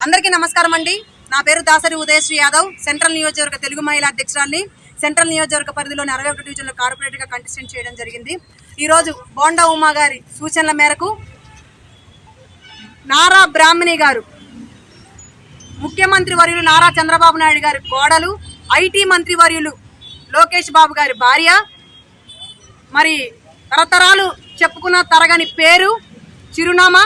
అందరికీ నమస్కారం అండి. నా పేరు దాసరి ఉదయశ్రీ యాదవ్. సెంట్రల్ నియోజకవర్గ తెలుగు మహిళా అధ్యక్షురాలిని సెంట్రల్ నియోజకవర్గ పరిధిలోని అరవై ఒకటి డివిజన్లో కార్పొరేటర్గా కంటెస్టెంట్ చేయడం జరిగింది. ఈరోజు బోండా ఉమా గారి సూచనల మేరకు నారా బ్రాహ్మణి గారు ముఖ్యమంత్రి వర్యులు నారా చంద్రబాబు నాయుడు గారి కోడలు ఐటీ మంత్రి వర్యులు లోకేష్ బాబు గారి భార్య మరి తరతరాలు చెప్పుకున్న తరగని పేరు చిరునామా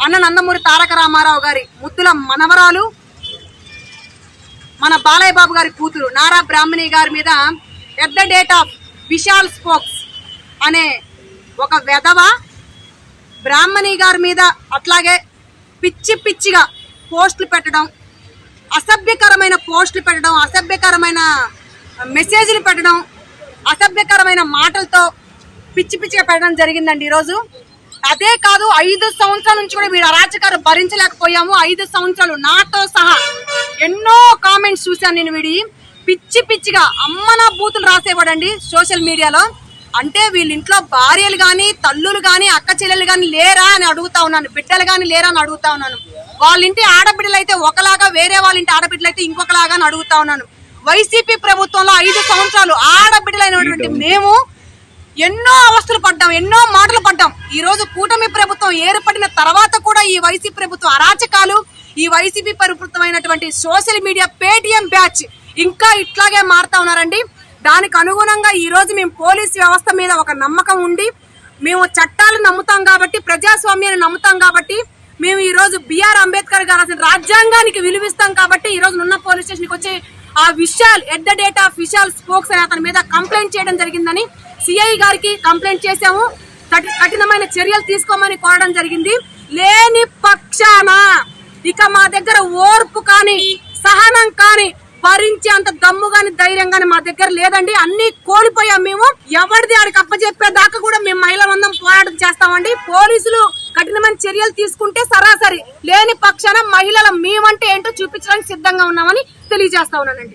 అన్న నందమూరి తారక రామారావు గారి ముద్దుల మనవరాలు మన బాలయ్య బాబు గారి కూతురు నారా బ్రాహ్మణి గారి మీద at the rate of Vishal spokes అనే ఒక వెధవ బ్రాహ్మణి గారి మీద అట్లాగే పిచ్చి పిచ్చిగా పోస్టులు పెట్టడం అసభ్యకరమైన పోస్టులు పెట్టడం అసభ్యకరమైన మెసేజ్లు పెట్టడం అసభ్యకరమైన మాటలతో పిచ్చి పిచ్చిగా పెట్టడం జరిగిందండి ఈరోజు. అదే కాదు ఐదు సంవత్సరాల నుంచి కూడా వీడు అరాచకాలు భరించలేకపోయాము. ఐదు సంవత్సరాలు నాతో సహా ఎన్నో కామెంట్స్ చూశాను నేను వీడి. పిచ్చి పిచ్చిగా అమ్మన బూతులు రాసేవాడండి సోషల్ మీడియాలో. అంటే వీళ్ళ ఇంట్లో భార్యలు గాని తల్లులు గాని అక్క చెల్లెలు గాని లేరా అని అడుగుతా ఉన్నాను. బిడ్డలు గాని లేరా అని అడుగుతా ఉన్నాను. వాళ్ళ ఇంటి ఆడబిడ్డలు అయితే ఒకలాగా వేరే వాళ్ళ ఇంటి ఆడబిడ్డలు అయితే ఇంకొకలాగా అని అడుగుతా ఉన్నాను. వైసీపీ ప్రభుత్వంలో ఐదు సంవత్సరాలు ఆడబిడ్డలైనటువంటి మేము ఎన్నో అవస్థలు పడ్డాం ఎన్నో మాటలు పడ్డాం. ఈ రోజు కూటమి ప్రభుత్వం ఏర్పడిన తర్వాత కూడా ఈ వైసీపీ ప్రభుత్వ అరాచకాలు ఈ వైసీపీ ప్రభుత్వమైనటువంటి సోషల్ మీడియా పేటిఎం బ్యాచ్ ఇంకా ఇట్లాగే మారుతా ఉన్నారండి. దానికి అనుగుణంగా ఈ రోజు మేము పోలీస్ వ్యవస్థ మీద ఒక నమ్మకం ఉండి మేము చట్టాలు నమ్ముతాం కాబట్టి ప్రజాస్వామ్యాన్ని నమ్ముతాం కాబట్టి మేము ఈ రోజు బిఆర్ అంబేద్కర్ గారు అసలు రాజ్యాంగానికి విలువిస్తాం కాబట్టి ఈ రోజు నున్న పోలీస్ స్టేషన్కి వచ్చి ఆ Vishal at the rate of Vishal spokes అనే అతని మీద కంప్లైంట్ చేయడం జరిగిందని సిఐ గారికి కంప్లైంట్ చేశాము. కఠినమైన చర్యలు తీసుకోమని కోరడం జరిగింది. లేని పక్షాన ఇక మా దగ్గర ఓర్పు కానీ సహనం కానీ భరించే అంత దమ్ము గాని ధైర్యం గాని మా దగ్గర లేదండి. అన్ని కోల్పోయాం మేము. ఎవరిది ఆడికి అప్పచెప్పేదాకా కూడా మేము మహిళల మందం పోరాటం చేస్తామండి. పోలీసులు కఠినమైన చర్యలు తీసుకుంటే సరాసరి. లేని పక్షాన మహిళల మేమంటే ఏంటో చూపించడానికి సిద్ధంగా ఉన్నామని తెలియజేస్తా ఉన్నానండి.